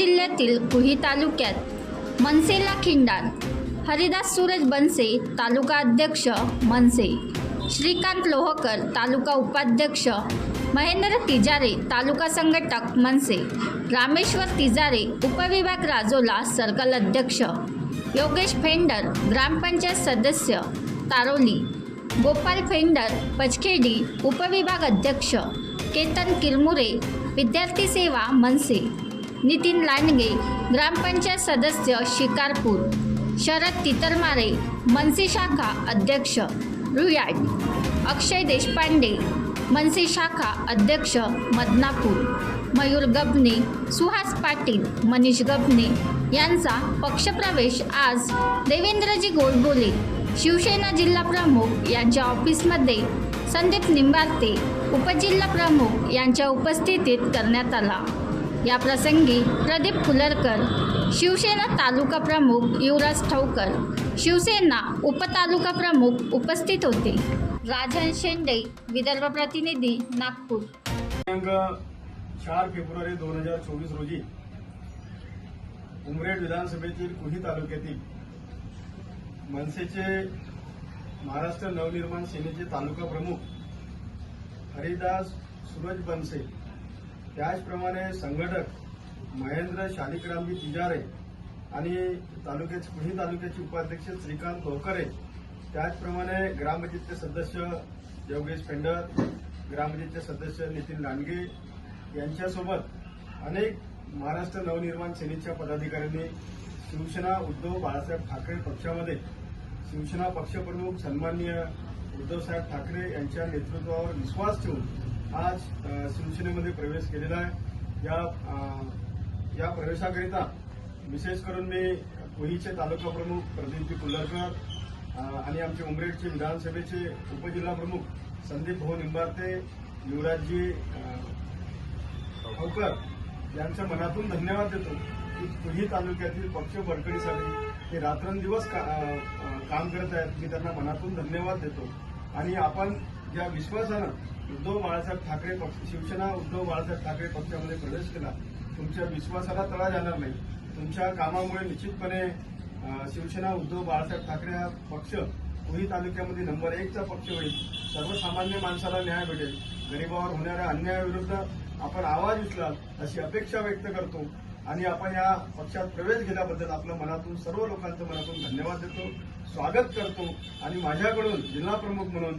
जिल्ह्यातील कुही तालुक्यात मनसेला खिंडार हरिदास सूरज बनसे तालुका अध्यक्ष मनसे श्रीकांत लोहकर तालुका उपाध्यक्ष महेंद्र तिजारे तालुका संघटक मनसे रामेश्वर तिजारे उपविभाग राजोला सर्कल अध्यक्ष योगेश फेंडर ग्रामपंचायत सदस्य तारोली गोपाल फेंडर पचखेडी उपविभाग अध्यक्ष केतन किरमुरे विद्यार्थी सेवा मनसे. नितीन लांडगे ग्रामपंचायत सदस्य शिकारपूर शरद तितरमारे मनसे शाखा अध्यक्ष रुयाड अक्षय देशपांडे मनसे शाखा अध्यक्ष मदनापूर मयूर गबने सुहास पाटील मनीष गबने यांचा पक्षप्रवेश आज देवेंद्रजी गोडबोले शिवसेना जिल्हा प्रमुख यांच्या ऑफिसमध्ये संदीप निंबार्ते उपजिल्हा प्रमुख यांच्या उपस्थितीत करण्यात आला. या प्रसंगी प्रदीप फुलरकर शिवसेना तालुका प्रमुख युवराज ठवकर शिवसेना उपतालुका प्रमुख उपस्थित होते. राजन शेंडे विदर्भ प्रतिनिधी नागपूर. चार फेब्रुवारी दोन हजार चोवीस रोजी उमरेड विधानसभेतील कुही तालुक्यातील मनसेचे महाराष्ट्र नवनिर्माण सेनेचे तालुका प्रमुख हरिदास सूरज बनसे त्याचप्रमाणे संघटक महेंद्र शालिकरामजी तिजारे आणि तालुक्याचे पुणे तालुक्याचे उपाध्यक्ष श्रीकांत तोकरे त्याचप्रमाणे ग्रामपंचायतचे सदस्य योगेश पेंडर ग्रामपंचायतचे सदस्य नितीन लांडगे यांच्यासोबत अनेक महाराष्ट्र नवनिर्माण सेनेच्या पदाधिकाऱ्यांनी शिवसेना उद्धव बाळासाहेब ठाकरे पक्षामध्ये शिवसेना पक्षप्रमुख सन्माननीय उद्धवसाहेब ठाकरे यांच्या नेतृत्वावर विश्वास ठेवून आज शिवसेनेमध्ये प्रवेश केलेला आहे. या या प्रवेशाकरिता विशेष करून मी कोहीचे तालुका प्रमुख प्रदीपजी कुल्लरकर आणि आमचे उमरेडचे विधानसभेचे उपजिल्हा प्रमुख संदीप भाऊ निंबारते युवराजजी अ, यांच्या मनातून धन्यवाद देतो की कुही तालुक्यातील पक्ष बळकटीसाठी ते रात्रंदिवस का- काम करत आहेत. मी त्यांना मनातून धन्यवाद देतो. आणि आपण ज्या विश्वासानं उद्धव बाळासाहेब ठाकरे पक्ष शिवसेना उद्धव बाळासाहेब ठाकरे पक्षामध्ये प्रवेश केला. तुमच्या विश्वासाला तडा जाणार नाही. तुमच्या कामामुळे निश्चितपणे शिवसेना उद्धव बाळासाहेब ठाकरे हा पक्ष कुही तालुक्यामध्ये नंबर एकचा पक्ष होईल. सर्वसामान्य माणसाला न्याय भेटेल. गरिबावर होणाऱ्या अन्यायाविरुद्ध आपण आवाज उचलाल अशी अपेक्षा व्यक्त करतो. आणि आपण या पक्षात प्रवेश केल्याबद्दल आपलं मनातून सर्व लोकांचं मनातून धन्यवाद देतो स्वागत करतो. आणि माझ्याकडून जिल्हा प्रमुख म्हणून